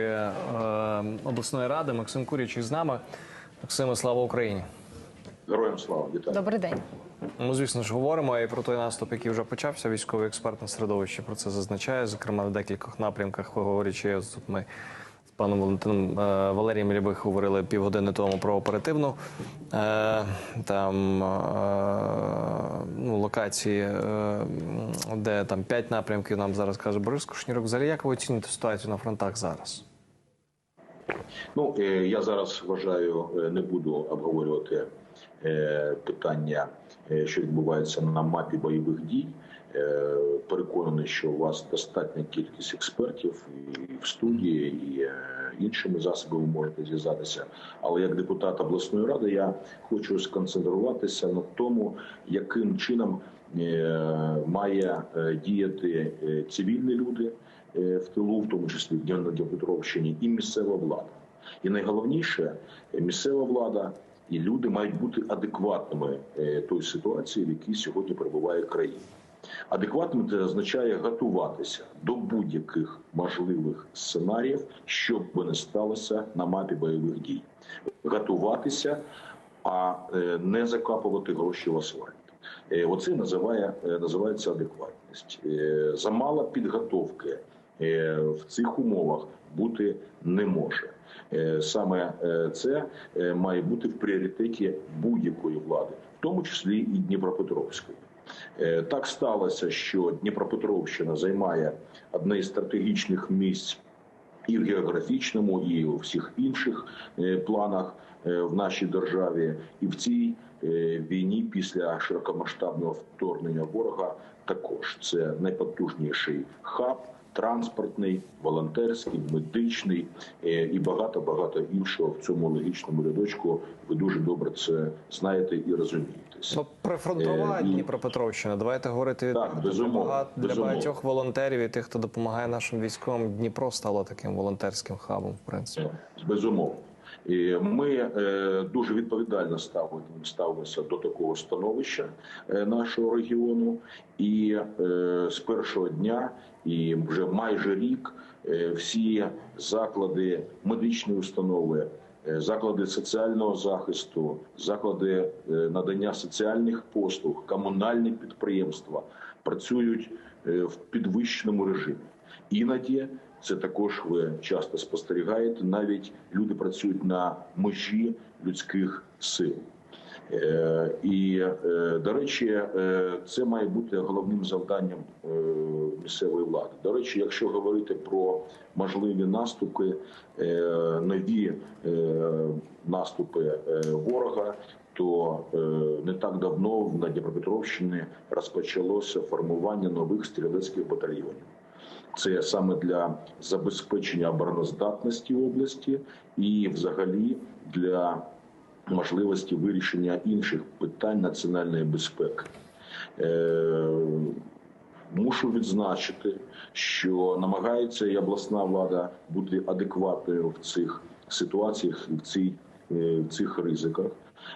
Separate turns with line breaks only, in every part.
е, обласної ради Максим Курячий з нами. Максиме, слава Україні.
Героям слава, вітаю.
Добрий день.
Ми, звісно ж, говоримо і про той наступ, який вже почався. Військовий експерт на середовище про це зазначає. Зокрема, на декількох напрямках, говорячи, ось тут ми з паном Валентином е, Валерієм Рябих говорили півгодини тому про оперативну е, там е, ну, локації, е, де там п'ять напрямків нам зараз каже Борис Кушнірок. Взагалі, як ви оцінюєте ситуацію на фронтах зараз?
Ну е, я зараз вважаю, е, не буду обговорювати е, питання, що відбувається на мапі бойових дій. Переконаний, що у вас достатня кількість експертів і в студії, і іншими засобами можете зв'язатися. Але як депутат обласної ради я хочу сконцентруватися на тому, яким чином має діяти цивільні люди в тилу, в тому числі в Дніпропетровщині, і місцева влада. І найголовніше, е, місцева влада і люди мають бути адекватними е, тої ситуації, в якій сьогодні перебуває країна. Адекватним це означає готуватися до будь-яких можливих сценаріїв, що б не сталося на мапі бойових дій. Готуватися, а е, не закапувати гроші в асфальт. Оце називає, називається адекватність. Замало підготовки в цих умовах бути не може. Е, Саме е, це е, має бути в пріоритеті будь-якої влади, в тому числі і Дніпропетровської. Так сталося, що Дніпропетровщина займає одне із стратегічних місць і в географічному, і у всіх інших планах в нашій державі, і в цій війні після широкомасштабного вторгнення ворога також це найпотужніший хаб. Транспортний, волонтерський, медичний е, і багато багато іншого в цьому логічному рядочку. Ви дуже добре це знаєте і розумієте.
Ну, прифронтова
Е,
Дніпропетровщина. Давайте говорити
Так,
для,
безумовно,
багат- для багатьох волонтерів і тих, хто допомагає нашим військовим. Дніпро стало таким волонтерським хабом, в принципі.
Безумовно. Ми е, дуже відповідально ставимо- ставимося до такого становища е, нашого регіону, і е, з першого дня, і вже майже рік, всі заклади медичної установи, заклади соціального захисту, заклади надання соціальних послуг, комунальні підприємства працюють в підвищеному режимі. Іноді це також ви часто спостерігаєте. Навіть люди працюють на межі людських сил. Е, І е, до речі, е, це має бути головним завданням місцевої влади. До речі, якщо говорити про можливі наступи, нові наступи ворога, то не так давно на Дніпропетровщині розпочалося формування нових стрілецьких батальйонів. Це саме для забезпечення обороноздатності області і, взагалі, для можливості вирішення інших питань національної безпеки. Е, Мушу відзначити, що намагається і обласна влада бути адекватною в цих ситуаціях в цій е, в цих ризиках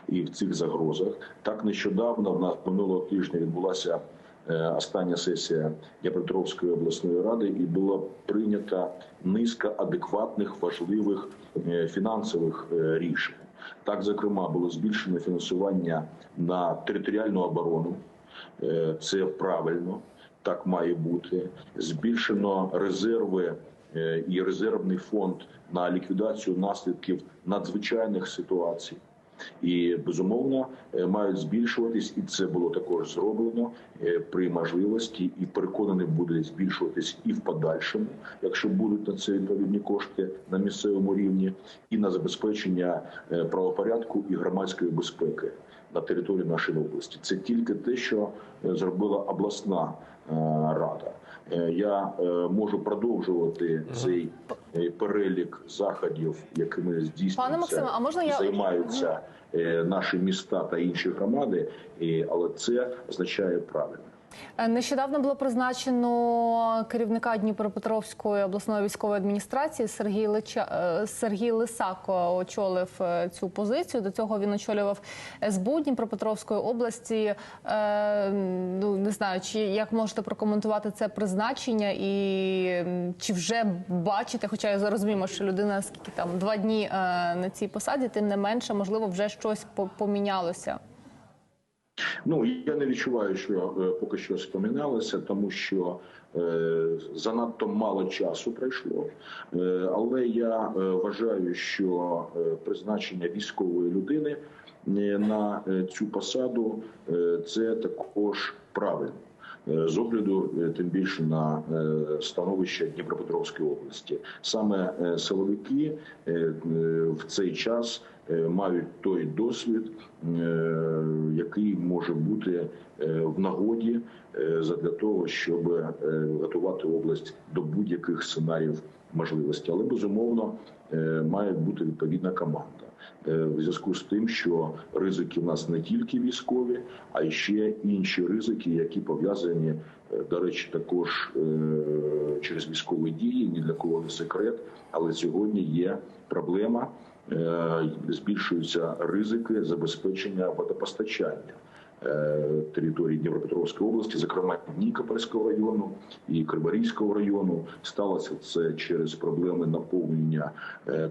і в цих загрозах. Так нещодавно в нас минулого тижня відбулася остання сесія Дніпропетровської обласної ради, і була прийнята низка адекватних важливих е, фінансових е, рішень. Так, зокрема, було збільшено фінансування на територіальну оборону. Е, Це правильно, так має бути. Збільшено резерви е, і резервний фонд на ліквідацію наслідків надзвичайних ситуацій. І безумовно е, мають збільшуватись, і це було також зроблено е, при можливості, і переконаний буде збільшуватись і в подальшому, якщо будуть на це відповідні кошти на місцевому рівні, і на забезпечення е, правопорядку і громадської безпеки на території нашої області. Це тільки те, що зробила обласна рада. Е, Я е, можу продовжувати цей е, перелік заходів, якими
Пане
здійснюються
Максиме, а можна я-
займаються наші міста та інші громади, але це означає правильно.
Е, Нещодавно було призначено керівника Дніпропетровської обласної військової адміністрації Сергій Лича е, Сергій Лисако очолив е, цю позицію. До цього він очолював СБУ Дніпропетровської області. Ну не знаю, чи як можете прокоментувати це призначення, і чи вже бачите, хоча я розумію, що людина скільки там два дні на цій посаді, тим не менше, можливо, вже щось по- помінялося.
Ну я не відчуваю, що е, поки що споминалося, тому що е, занадто мало часу пройшло. Е, але я е, вважаю, що е, призначення військової людини е, на е, цю посаду е, це також правильно. Е, З огляду е, тим більше на е, становище Дніпропетровської області, саме силовики в цей час мають той досвід, який може бути в нагоді задля того, щоб готувати область до будь-яких сценаріїв можливості. Але безумовно має бути відповідна команда. Е, В зв'язку з тим, що ризики в нас не тільки військові, а й ще інші ризики, які пов'язані, е, до речі, також е, через військові дії. Ні для кого не секрет, але сьогодні є проблема. Збільшуються ризики забезпечення водопостачання території Дніпропетровської області, зокрема Нікопольського району і Криворізького району. Сталося це через проблеми наповнення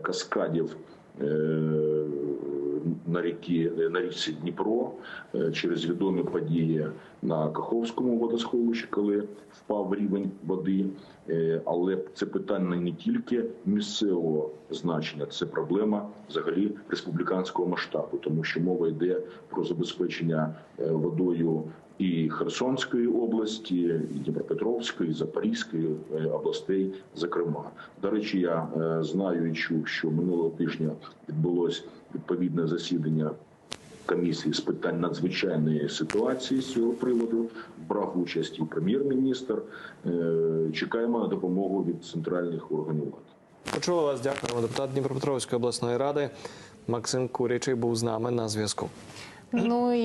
каскадів. Е, На ріки на річці Дніпро е, через відомі події на Каховському водосховищі, коли впав рівень води. Е, Але це питання не тільки місцевого значення, це проблема взагалі республіканського масштабу, тому що мова йде про забезпечення водою і Херсонської області, і Дніпропетровської, і Запорізької е, областей. Зокрема, до речі, я е, знаю і чув, що минулого тижня відбулось відповідне засідання. Комісії з питань надзвичайної ситуації з цього приводу брав участь і прем'єр-міністр. Е, Чекаємо на допомогу від центральних органів влади.
Почули вас, дякуємо. Депутат Дніпропетровської обласної ради Максим Курячий був з нами на зв'язку.
Ну і